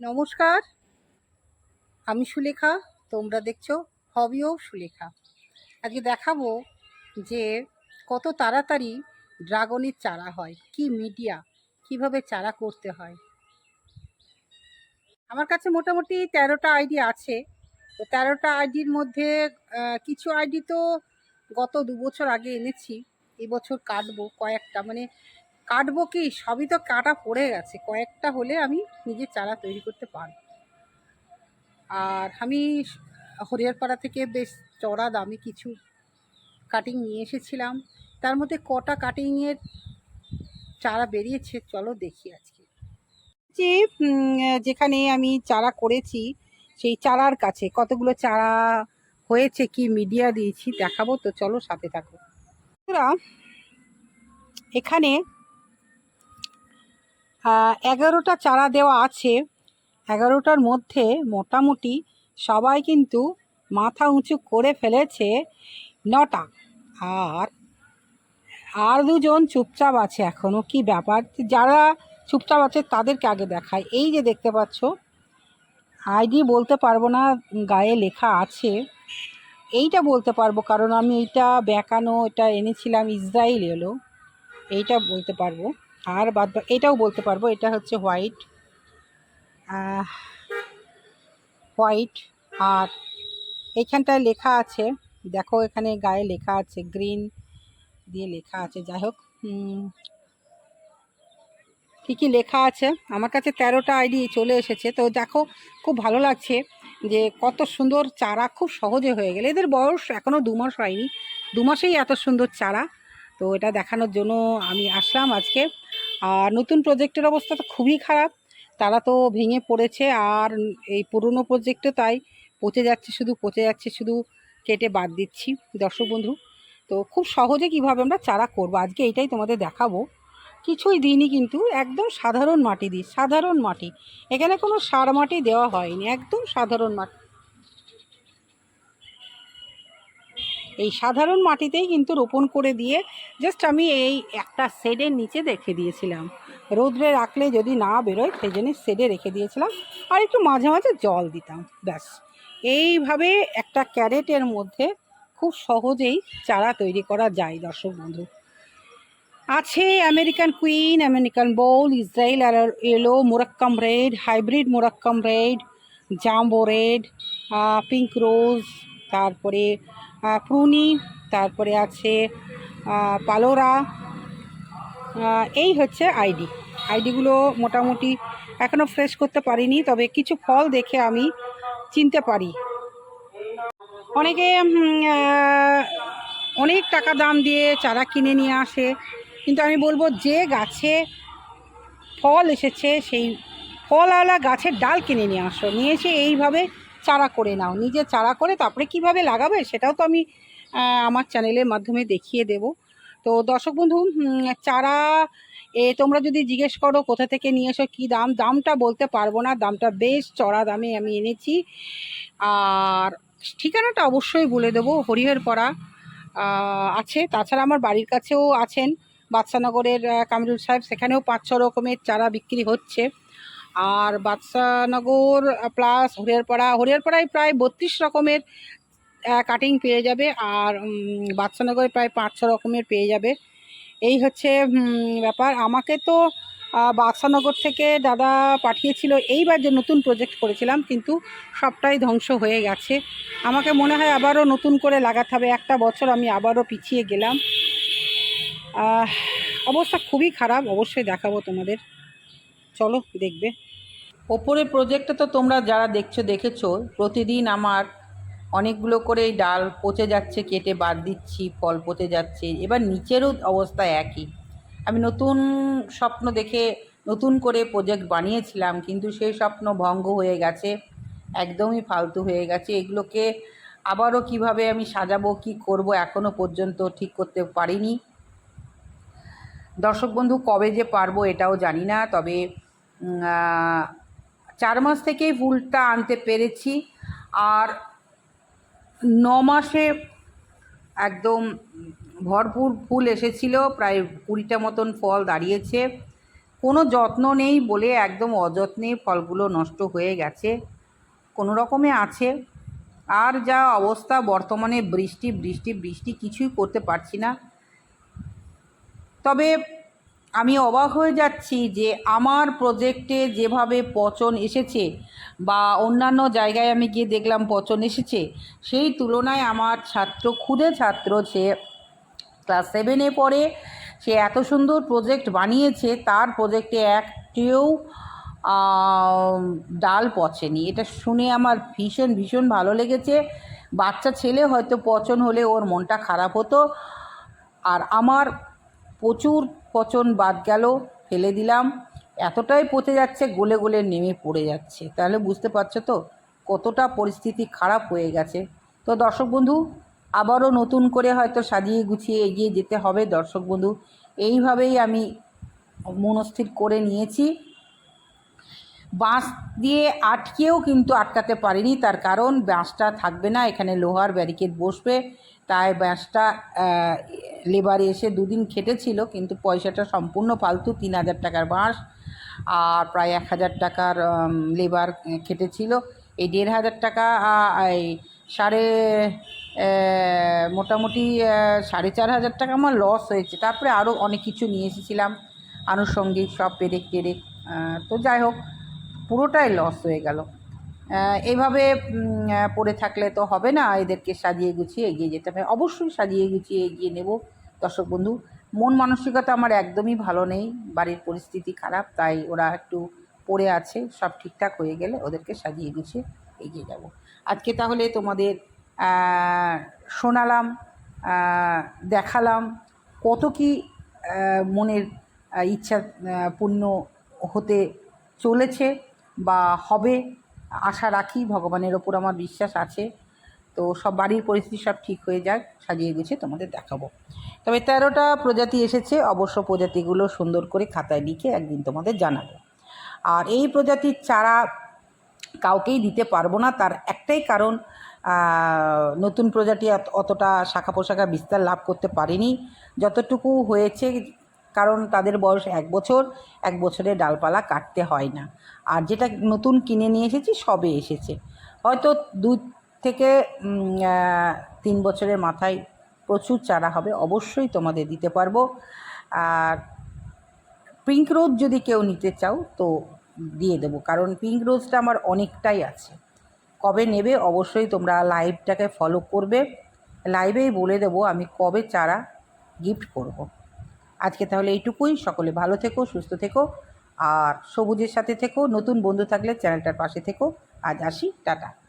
নমস্কার, আমি সুলেখা, তোমরা দেখছ হবিও সুলেখা। আজকে দেখাবো যে কত তাড়াতাড়ি ড্রাগনের চারা হয়, কি মিডিয়া, কীভাবে চারা করতে হয়। আমার কাছে মোটামুটি তেরোটা আইডি আছে, তো তেরোটা আইডির মধ্যে কিছু আইডি তো গত দু বছর আগে এনেছি, এবছর কাটবো কয়েকটা মানে কাটবো কি? সবই তো কাটা পড়ে গেছে। কয়েকটা হলে আমি নিজে চারা তৈরি করতে পারব। আর আমি হরিয়ারপাড়া থেকে বেশ চড়া দামে কিছু কাটিং নিয়ে এসেছিলাম। তার মধ্যে কটা কাটিংয়ের চারা বেরিয়েছে, চলো দেখি আজকে। যে যেখানে আমি চারা করেছি, সেই চারার কাছে কতগুলো চারা হয়েছে, কি মিডিয়া দিয়েছি দেখাবো, তো চলো সাথে থাকো। এখানে এগারোটা চারা দেওয়া আছে। এগারোটার মধ্যে মোটামুটি সবাই কিন্তু মাথা উঁচু করে ফেলেছে নটা। আর আর দুজন চুপচাপ আছে এখনও কি ব্যাপার? যারা চুপচাপ আছে তাদেরকে আগে দেখায় এই যে দেখতে পাচ্ছ, আইডি বলতে পারব না, গায়ে লেখা আছে। এইটা বলতে পারব, কারণ আমি এইটা বেঁকানো, এটা এনেছিলাম, ইসরায়েল এলো। এইটা বলতে পারব। আর বাদ এটাও বলতে পারব, এটা হচ্ছে হোয়াইট। হোয়াইট আর এইখানটায় লেখা আছে, দেখো এখানে গায়ে লেখা আছে, গ্রিন দিয়ে লেখা আছে, যাই হোক কী কী লেখা আছে। আমার কাছে তেরোটা আইডি চলে এসেছে, তো দেখো খুব ভালো লাগছে যে কত সুন্দর চারা খুব সহজে হয়ে গেলে। এদের বয়স এখনও দু মাস হয়নি, দু মাসেই এত সুন্দর চারা। তো এটা দেখানোর জন্য আমি আসলাম আজকে। আর নতুন প্রজেক্টের অবস্থা তো খুবই খারাপ। তারা তো ভেঙে পড়েছে আর এই পুরনো প্রজেক্টও তাই পচে যাচ্ছে শুধু, পচে যাচ্ছে শুধু। কেটে বাদ দিচ্ছি, দর্শক বন্ধু। তো খুব সহজে কীভাবে আমরা চারা করব? আজকে এইটাই তোমাদের দেখাবো। কিছুই দিইনি কিন্তু, একদম সাধারণ মাটি দিই সাধারণ মাটি। এখানে কোনো সার মাটি দেওয়া হয়নি, একদম সাধারণ মাটি। এই সাধারণ মাটিতেই কিন্তু রোপণ করে দিয়ে জাস্ট আমি এই একটা শেডের নিচে রেখে দিয়েছিলাম। রোদ্রে রাখলে যদি না বেরোয়, সেই জন্য শেডে রেখে দিয়েছিলাম আর একটু মাঝে মাঝে জল দিতাম, ব্যাস। এইভাবে একটা ক্যারেটের মধ্যে খুব সহজেই চারা তৈরি করা যায়, দর্শক বন্ধু। আছে American queen American bowl Israel আর এলো Moroccan red hybrid Moroccan red jumbo red pink rose তারপরে প্রুনি তারপরে আছে পালোরা এই হচ্ছে আইডি। আইডিগুলো মোটামুটি এখনও ফ্রেশ করতে পারিনি, তবে কিছু ফল দেখে আমি চিনতে পারি। অনেকে অনেক টাকা দাম দিয়ে চারা কিনে নিয়ে আসে, কিন্তু আমি বলব যে গাছে ফল এসেছে, সেই ফলওয়ালা গাছের ডাল কিনে নিয়ে আসো। নিয়ে এসে এইভাবে চারা করে নাও, নিজে চারা করে তারপরে কীভাবে লাগাবে সেটাও তো আমি আমার চ্যানেলের মাধ্যমে দেখিয়ে দেব। তো দর্শক বন্ধু চারা, এ তোমরা যদি জিজ্ঞেস করো কোথা থেকে নিয়ে এসো, কী দাম, দামটা বলতে পারব না, দামটা বেশ চড়া দামে আমি এনেছি। আর ঠিকানাটা অবশ্যই বলে দেবো, হরিহরপাড়া আছে। তাছাড়া আমার বাড়ির কাছেও আছেন, বাদশানগরের কামরুল সাহেব, সেখানেও পাঁচ ছ রকমের চারা বিক্রি হচ্ছে। আর বাদশানগর প্লাস হরিয়ারপাড়া হরিয়ারপাড়ায় প্রায় বত্রিশ রকমের কাটিং পেয়ে যাবে আর উম, বাদশানগরে প্রায় পাঁচ ছ রকমের পেয়ে যাবে। এই হচ্ছে ব্যাপার। আমাকে তো আহ, বাদশানগর থেকে দাদা পাঠিয়েছিল এইবার যে নতুন প্রজেক্ট করেছিলাম কিন্তু সবটাই ধ্বংস হয়ে গেছে। আমাকে মনে হয় আবারও নতুন করে লাগাতে হবে। একটা বছর আমি আবারও পিছিয়ে গেলাম। অবস্থা খুবই খারাপ। অবশ্যই দেখাবো তোমাদের। চলো দেখবে। ওপরের প্রজেক্টটা তো তোমরা যারা দেখছ, দেখেছ, প্রতিদিন আমার অনেকগুলো করে ডাল পচে যাচ্ছে, কেটে বাদ দিচ্ছি, ফল পচে যাচ্ছে। এবার নিচেরও অবস্থা একই। আমি নতুন স্বপ্ন দেখে নতুন করে প্রজেক্ট বানিয়েছিলাম, কিন্তু সেই স্বপ্ন ভঙ্গ হয়ে গেছে, একদমই ফালতু হয়ে গেছে। এগুলোকে আবারও কীভাবে আমি সাজাবো, কি করব এখনও পর্যন্ত ঠিক করতে পারিনি। দর্শক বন্ধু, কবে যে পারব এটাও জানি না, তবে চার মাস থেকেই ফুলটা আনতে পেরেছি। আর ন মাসে একদম ভরপুর ফুল এসেছিল, প্রায় কুড়িটা মতন ফল দাঁড়িয়েছে। কোনো যত্ন নেই বলে একদম অযত্নে ফলগুলো নষ্ট হয়ে গেছে। কোনো রকমে আছে। আর যা অবস্থা বর্তমানে, বৃষ্টি বৃষ্টি বৃষ্টি কিছুই করতে পারছি না। তবে আমি অবাক হয়ে যাচ্ছি যে আমার প্রজেক্টে যেভাবে পচন এসেছে বা অন্যান্য জায়গায় আমি গিয়ে দেখলাম পচন এসেছে, সেই তুলনায় আমার ছাত্র ক্ষুদে ছাত্র সে ক্লাস সেভেনে পড়ে, সে এত সুন্দর প্রজেক্ট বানিয়েছে, তার প্রজেক্টে একটিও ডাল পচেনি। এটা শুনে আমার ভীষণ ভীষণ ভালো লেগেছে। বাচ্চা ছেলে হয়তো পচন হলে ওর মনটা খারাপ হতো। আর আমার প্রচুর পচন বাদ গেল, ফেলে দিলাম। এতটাই পচে যাচ্ছে, গোলে গোলে নেমে পড়ে যাচ্ছে। তাহলে বুঝতে পারছ তো কতটা পরিস্থিতি খারাপ হয়ে গেছে। তো দর্শক বন্ধু, আবারও নতুন করে হয়তো সাজিয়ে গুছিয়ে এগিয়ে যেতে হবে দর্শক বন্ধু। এইভাবেই আমি মনস্থির করে নিয়েছি। বাঁশ দিয়ে আটকেও কিন্তু আটকাতে পারিনি। তার কারণ বাঁশটা থাকবে না, এখানে লোহার ব্যারিকেড বসবে। তাই বাঁশটা লেবারে এসে দুদিন খেটেছিল, কিন্তু পয়সাটা সম্পূর্ণ ফালতু, তিন হাজার টাকার বাঁশ আর প্রায় এক হাজার টাকার লেবার খেটেছিল। এই দেড় হাজার টাকা এই সাড়ে মোটামুটি সাড়ে চার হাজার টাকা আমার লস হয়েছে। তারপরে আরও অনেক কিছু নিয়ে এসেছিলাম, আনুষঙ্গিক সব পেরেক টেরেক তো যাই হোক পুরোটাই লস হয়ে গেল। এইভাবে পড়ে থাকলে তো হবে না, এদেরকে সাজিয়ে গুছিয়ে এগিয়ে যেতে হবে। অবশ্যই সাজিয়ে গুছিয়ে এগিয়ে নেব। দর্শক বন্ধু, মন মানসিকতা আমার একদমই ভালো নেই, বাড়ির পরিস্থিতি খারাপ, তাই ওরা একটু পড়ে আছে, সব ঠিকঠাক হয়ে গেলে ওদেরকে সাজিয়ে গুছিয়ে এগিয়ে যাব। আজকে তাহলে তোমাদের শোনালাম দেখালাম কত কি মনের ইচ্ছা পূর্ণ হতে চলেছে। বা হবে, আশা রাখি ভগবানের ওপর আমার বিশ্বাস আছে। তো সব বাড়ির পরিস্থিতি সব ঠিক হয়ে যাক, সাজিয়ে গুছিয়ে তোমাদের দেখাবো। তবে তেরোটা প্রজাতি এসেছে, অবশ্য প্রজাতিগুলো সুন্দর করে খাতায় লিখে একদিন তোমাদের জানাব। আর এই প্রজাতির চারা কাউকেই দিতে পারব না, তার একটাই কারণ নতুন প্রজাতি অতটা শাখা পোশাখা বিস্তার লাভ করতে পারেনি। যতটুকু হয়েছে কারণ তাদের বয়স এক বছর, এক বছরে ডালপালা কাটতে হয় না। আর যেটা নতুন কিনে নিয়ে এসেছি, সবে এসেছে। হয়তো দু থেকে তিন বছরের মাথায় প্রচুর চারা হবে, অবশ্যই তোমাদের দিতে পারব। আর পিঙ্ক রোজ যদি কেউ নিতে চাও, তো দিয়ে দেবো। কারণ পিঙ্ক রোজটা আমার অনেকটাই আছে। কবে নেবে, অবশ্যই তোমরা লাইভটাকে ফলো করবে। লাইভেই বলে দেবো, আমি কবে চারা গিফট করব। আজকে তাহলে এইটুকুই। সকলে ভালো থেকো, সুস্থ থেকো, আর সবুজের সাথে থেকো, নতুন বন্ধু থাকলে চ্যানেলটার পাশে থেকো। আজ আসি, টাটা।